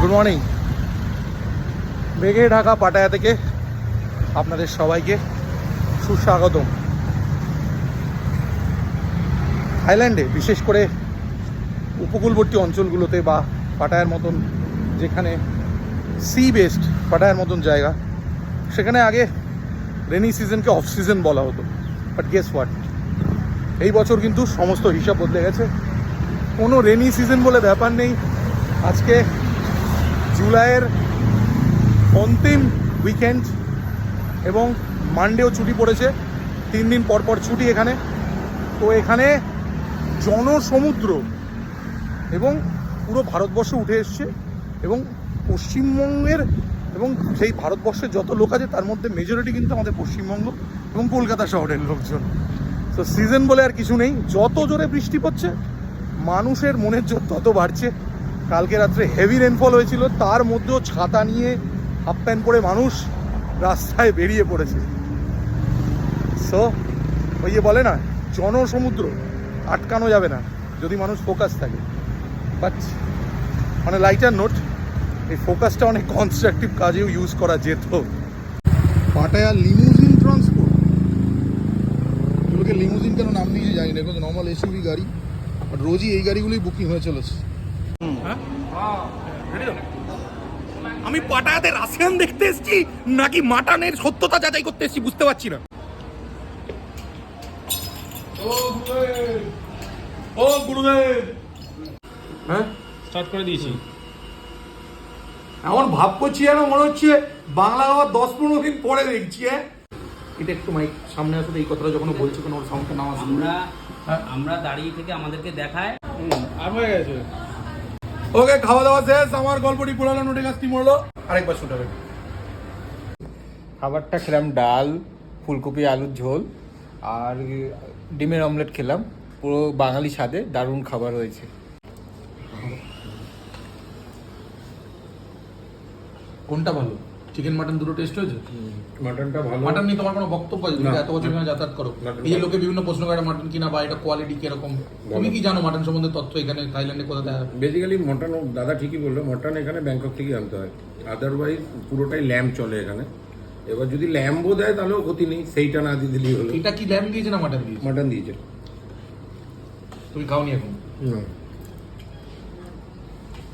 Good morning মেঘে Dhaka Pattaya থেকে আপনাদের সবাইকে সুস্বাগতম। থাইল্যান্ডে বিশেষ করে উপকূলবর্তী অঞ্চলগুলোতে বা পাটায়ার মতন যেখানে সি বেস্ট পাটায়ার মতন জায়গা, সেখানে আগে রেনি সিজনকে অফ সিজন বলা হতো। বাট গেস হোয়াট এই বছর কিন্তু সমস্ত হিসাব বদলে গেছে। কোনো রেনি সিজন বলে ব্যাপার নেই। আজকে জুলাইয়ের অন্তিম উইকেন্ড এবং মানডেও ছুটি পড়েছে। তিন দিন পর পর ছুটি এখানে। তো এখানে জনসমুদ্র এবং পুরো ভারতবর্ষ উঠে এসছে এবং পশ্চিমবঙ্গের এবং সেই ভারতবর্ষের যত লোক আছে, তার মধ্যে মেজরিটি কিন্তু আমাদের পশ্চিমবঙ্গ এবং কলকাতা শহরের লোকজন। তো সিজন বলে আর কিছু নেই। যত জোরে বৃষ্টি পড়ছে, মানুষের মনের জোর তত বাড়ছে। কালকে রাত্রে হেভি রেনফল হয়েছিল, তার মধ্যেও ছাতা নিয়ে হাফ প্যান্ট পরে মানুষ রাস্তায় বেরিয়ে পড়েছে। সো ওই যে বলে না, জনসমুদ্র আটকানো যাবে না, যদি মানুষ ফোকাস থাকে। বাট মানে লাইটার নোট এই ফোকাসটা অনেক কনস্ট্রাকটিভ কাজেও ইউজ করা যেত। পাটায়া লিমুজিন ট্রান্সপোর্ট এগুলোকে লিমুজিন কেন নাম দিয়েছে জানি না নর্মাল এসইউভি গাড়ি আর রোজই এই গাড়িগুলোই বুকিং হয়ে চলেছে। আমি পাটায়াতে রাশিয়ান দেখতে এসেছি নাকি মাটানের সত্যতা যাচাই করতে এসেছি বুঝতে পারছি না। ও গুরুদেব। হ্যাঁ? স্টার্ট করে দিয়েছি। এমন ভাব করছি যেন মনে হচ্ছে বাংলা আবার দশ পনেরো দিন পরে দেখছি হ্যাঁ? এটা একটু মাইক সামনে আসলে এই কথাটা যখন বলছি কোনো সাউন্ডটা নাম আমরা হ্যাঁ। আমরা দাঁড়িয়ে থেকে আমাদেরকে দেখায়। আর হয়ে গেছে। ওকে খাওয়া দাওয়া শেষ আমার গল্পটি পুরানো নোটে গাছটি মরলো। আরেকবার শুট হবে। খাবারটা খেলাম ডাল ফুলকপি আলুর ঝোল আর ডিমের অমলেট খেলাম। পুরো বাঙালি স্বাদে দারুণ খাবার হয়েছে। কোনটা ভালো? চিকেন মাটন দুটো টেস্ট হয়েছে? মাটনটা ভালো। মাটন নিয়ে তোমার কোনো বক্তব্য আছে? তুমি এত বছর যাতায়াত করো। এই যে লোকে বিভিন্ন প্রশ্ন করে মাটন কিনা বা এটা কোয়ালিটি কীরকম? তুমি কি জানো মাটন সম্বন্ধে তথ্য এখানে থাইল্যান্ডে কোথাতে বেসিক্যালি মটন দাদা ঠিকই বলল মটন এখানে ব্যাংকক থেকেই আনতে হয়। আদারওয়াইজ পুরোটাই ল্যাম্প চলে এখানে। এবার যদি ল্যাম্বও দেয় তাহলেও ক্ষতি নেই সেইটা না দিয়ে দিলেই হলো। এটা কি ল্যাম দিয়েছে না মাটন দিয়েছে? মটন দিয়েছে। তুমি খাওনি এখন।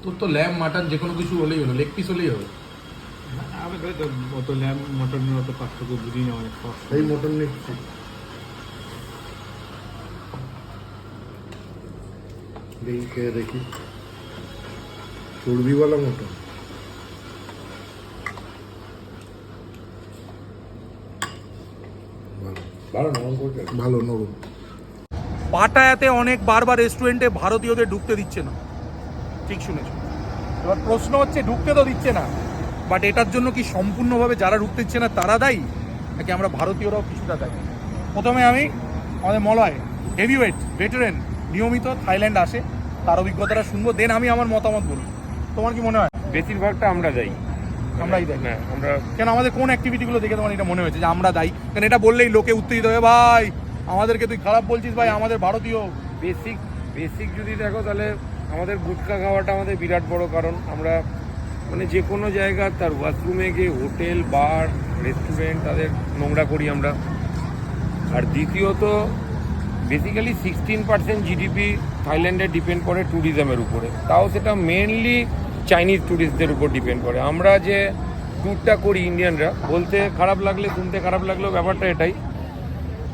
তোর তো ল্যাম মাটন যে কোনো কিছু হলেই হলো লেগ পিস হলেই হবে আমি অত ল্যাম্প মটনের অত পার্থক্য বুঝি না অনেক কষ্ট। এই মটন নিচ্ছি দেখি খেয়ে দেখি? চর্বিওয়ালা মটন। ভালো। নরম করছে ভালো নরম। পাটায়াতে অনেক বারবার রেস্টুরেন্টে ভারতীয়দের ঢুকতে দিচ্ছে না। ঠিক শুনেছ। এবার প্রশ্ন হচ্ছে ঢুকতে তো দিচ্ছে না। বাট এটার জন্য কি সম্পূর্ণভাবে যারা ঢুকতে দিচ্ছে না তারা দায়ী? নাকি আমরা ভারতীয়রাও কিছুটা দায়ী? প্রথমে আমি আমাদের মলয় হেভিওয়েট ভেটারেন নিয়মিত থাইল্যান্ড আসে তার অভিজ্ঞতাটা শুনব দেন আমি আমার মতামত বলব তোমার কি মনে হয়? বেশিরভাগটা আমরা যাই আমরাই দায়ী। না আমরা কেন আমাদের কোন অ্যাক্টিভিটিগুলো দেখে তোমার এটা মনে হয়েছে যে আমরা দায়ী? কারণ এটা বললেই লোকে উত্তেজিত হবে ভাই আমাদেরকে তুই খারাপ বলছিস ভাই আমাদের ভারতীয় বেসিক বেসিক যদি দেখো তাহলে আমাদের গুটকা খাওয়াটা আমাদের বিরাট বড় কারণ। আমরা মানে যে কোনো জায়গা, তার ওয়াশরুমে গিয়ে হোটেল, বার রেস্টুরেন্ট তাদের নোংরা করি আমরা। আর দ্বিতীয়ত বেসিক্যালি সিক্সটিন পার্সেন্ট জিডিপি থাইল্যান্ডে ডিপেন্ড করে ট্যুরিজমের উপরে। তাও সেটা মেনলি চাইনিজ ট্যুরিস্টদের উপর ডিপেন্ড করে। আমরা যে ট্যুরটা করি ইন্ডিয়ানরা বলতে খারাপ লাগলে, শুনতে খারাপ লাগলেও ব্যাপারটা এটাই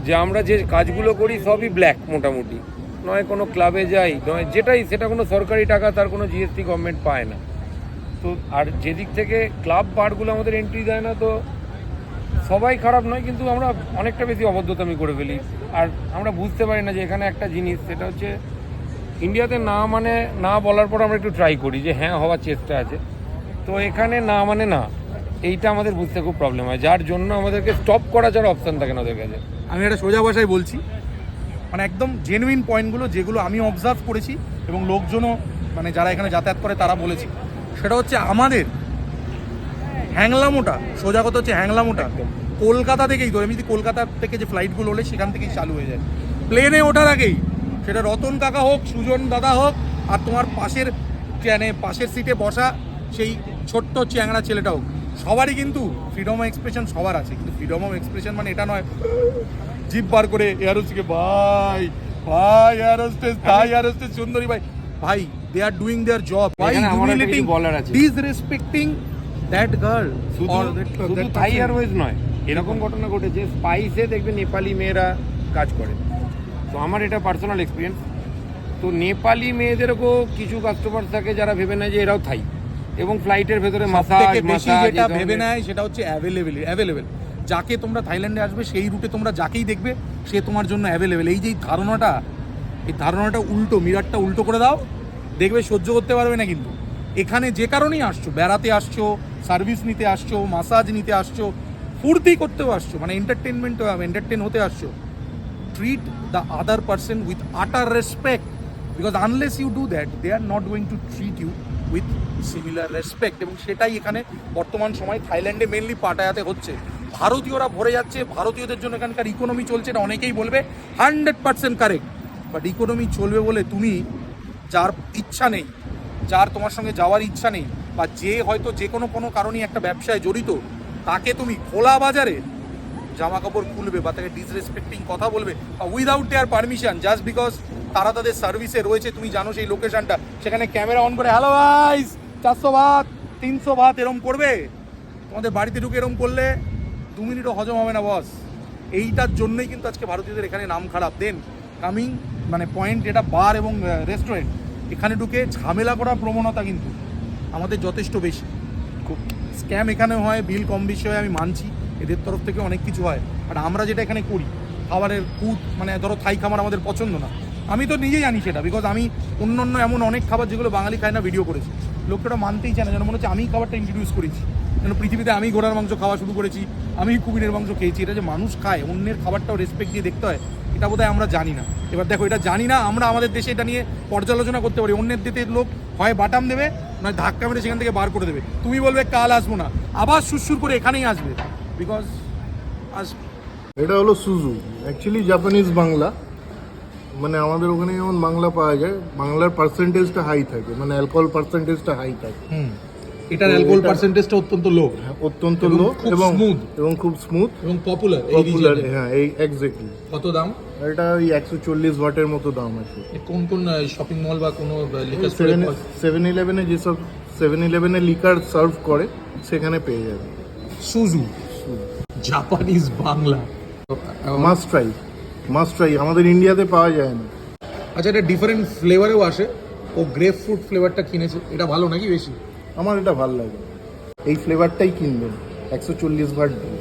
যে আমরা যে কাজগুলো করি সবই ব্ল্যাক মোটামুটি। নয় কোনো ক্লাবে যাই, নয় যেটাই, সেটা কোনো সরকারি টাকা, তার কোনো জিএসটি গভর্নমেন্ট পায় না। তো আর যেদিক থেকে ক্লাব বারগুলো আমাদের এন্ট্রি দেয় না, তো সবাই খারাপ নয়, কিন্তু আমরা অনেকটা বেশি অবদ্ধতামি করে ফেলি। আর আমরা বুঝতে পারি না যে এখানে একটা জিনিস, সেটা হচ্ছে ইন্ডিয়াতে না মানে না বলার পর আমরা একটু ট্রাই করি যে হ্যাঁ হওয়ার চেষ্টা আছে। তো এখানে না মানে না, এইটা আমাদের বুঝতে খুব প্রবলেম হয়। যার জন্য আমাদেরকে স্টপ করা ছাড়া অপশান থাকে না ওদের কাছে। আমি একটা সোজা ভাষায় বলছি মানে একদম জেনুইন পয়েন্টগুলো যেগুলো আমি অবজার্ভ করেছি এবং লোকজনও মানে যারা এখানে যাতায়াত করে, তারা বলেছে। সেটা হচ্ছে আমাদের হ্যাংলামোটা সোজা কথা হচ্ছে হ্যাংলামোটা। কলকাতা থেকেই ধরে আমি যদি কলকাতা থেকে যে ফ্লাইটগুলো হলে সেখান থেকেই চালু হয়ে যায়। প্লেনে ওঠার আগেই সেটা রতন কাকা হোক সুজন দাদা হোক আর তোমার পাশের মানে পাশের সিটে বসা সেই ছোট্ট চ্যাংড়া ছেলেটা হোক সবারই কিন্তু ফ্রিডম অফ এক্সপ্রেশন সবার আছে। কিন্তু ফ্রিডম অফ এক্সপ্রেশন মানে এটা নয় জিপ বার করে এয়ারোস্টিকে ভাই ভাই এয়ারোস্টেস তাই এয়ারোস্টেস সুন্দরী ভাই। ভাই এখানে আমার একটা হিউমিলেটিং কিছু বলার আছে। ডিসরেসপেক্টিং দ্যাট গার্ল শুধু থাই এয়ারওয়েজ নয় এরকম ঘটনা ঘটেছে স্পাইসে দেখবে নেপালি মেয়েরা কাজ করে। তো আমার এটা পার্সোনাল এক্সপিরিয়েন্স তো নেপালি মেয়েদেরও কিছু কাস্টমার থাকে যারা ভেবে নেয় যে এরাও থাই এবং ফ্লাইটের ভেতরে মাসাজ মাসাজ যেটা ভেবে নেয় সেটা হচ্ছে অ্যাভেলেবেল অ্যাভেলেবেল যাকে তোমরা থাইল্যান্ডে আসবে সেই রুটে তোমরা যাকেই দেখবে সে তোমার জন্য অ্যাভেলেবেল এই যে ধারণাটা এই ধারণাটা উল্টো মিরারটা উল্টো করে দাও। দেখবে সহ্য করতে পারবে না কিন্তু। এখানে যে কারণেই আসছো, বেড়াতে আসছো সার্ভিস নিতে আসছো মাসাজ নিতে আসছো, ফুর্তি করতেও আসছো মানে এন্টারটেনমেন্ট এন্টারটেন হতে আসছো treat the other person with utter respect because unless you do that they are not going to treat you with similar respect, এবং সেটাই এখানে বর্তমান সময় থাইল্যান্ডে মেনলি পাটায়াতে হচ্ছে। ভারতীয়রা ভরে যাচ্ছে, ভারতীয়দের জন্য এখানকার ইকোনমি চলছে, এটা অনেকেই বলবে hundred percent correct but economy চলবে বলে তুমি যার ইচ্ছা নেই, যার তোমার সঙ্গে যাওয়ার ইচ্ছা নেই, বা যে হয়তো যে কোনো কোনো কারণেই একটা ব্যবসায় জড়িত, তাকে তুমি খোলা বাজারে জামা কাপড় খুলবে বা তাকে ডিসরেসপেক্টিং কথা বলবে, বা without their permission just because তারা তাদের সার্ভিসে রয়েছে, তুমি জানো সেই লোকেশনটা সেখানে ক্যামেরা অন করে হ্যালো ভাইস চারশো ভাত, তিনশো ভাত এরম করবে? তোমাদের বাড়িতে ঢুকে এরম করলে দু মিনিটও হজম হবে না বস এইটার জন্যই কিন্তু আজকে ভারতীয়দের এখানে নাম খারাপ। দেন কামিং মানে পয়েন্ট এটা বার এবং রেস্টুরেন্ট এখানে ঢুকে ঝামেলা করার প্রবণতা কিন্তু আমাদের যথেষ্ট বেশি। খুব স্ক্যাম এখানে হয়, বিল কম বেশি হয়, আমি মানছি, এদের তরফ থেকে অনেক কিছু হয়। আর আমরা যেটা এখানে করি, খাবারের ফুড মানে ধরো থাই খাবার আমাদের পছন্দ না। আমি তো নিজেই জানি সেটা বিকজ আমি অন্য অন্য এমন অনেক খাবার যেগুলো বাঙালি খায় না ভিডিও করেছি। লোকটা মানতেই চায় না, যেন মনে হচ্ছে আমি খাবারটা ইন্ট্রোডিউস করেছি। যেন পৃথিবীতে আমি ঘোড়ার মাংস খাওয়া শুরু করেছি, আমি কুমিরের মাংস খেয়েছি। এটা যে মানুষ খায়, অন্যের খাবারটাও রেসপেক্ট দিয়ে দেখতে হয় এটা বোধহয় আমরা জানি না। এবার দেখো এটা জানি না আমরা আমাদের দেশে এটা নিয়ে পর্যালোচনা করতে পারি। অন্যের দেশের লোক হয় বাটাম দেবে নয় ধাক্কা মেরে সেখান থেকে বার করে দেবে। তুমি বলবে কাল আসব না। আবার সুরসুর করে এখানেই আসবে। বিকজ আস এটা হলো সুজু। Actually Japanese Bangla. মানে আমাদের ওখানে যেমন বাংলা পাওয়া যায় বাংলার পার্সেন্টেজটা হাই থাকে। মানে অ্যালকোহল পার্সেন্টেজটা হাই থাকে। হুম। এটার অ্যালকোহল পার্সেন্টেজটা অত্যন্ত লো অত্যন্ত এবং লো এবং। এবং খুব স্মুথ এবং পপুলার পপুলার হ্যাঁ এই এক্স্যাক্টলি কত দাম? এটা ওই একশো চল্লিশ ওয়াটের মতো দাম আছে। কোন কোন শপিং মল বা কোনো সেভেন ইলেভেনে যেসব সেভেন ইলেভেনে লিকার সার্ভ করে সেখানে পেয়ে যাবে। সুজু Japanese Bangla. Must try must try আমাদের ইন্ডিয়াতে পাওয়া যায় না। আচ্ছা এটা ডিফারেন্ট ফ্লেভারেও আসে। ও গ্রেপ ফ্রুট ফ্লেভারটা কিনেছে এটা ভালো নাকি বেশি? আমার এটা ভালো লাগে। এই ফ্লেভারটাই কিনবেন একশো চল্লিশ দিয়ে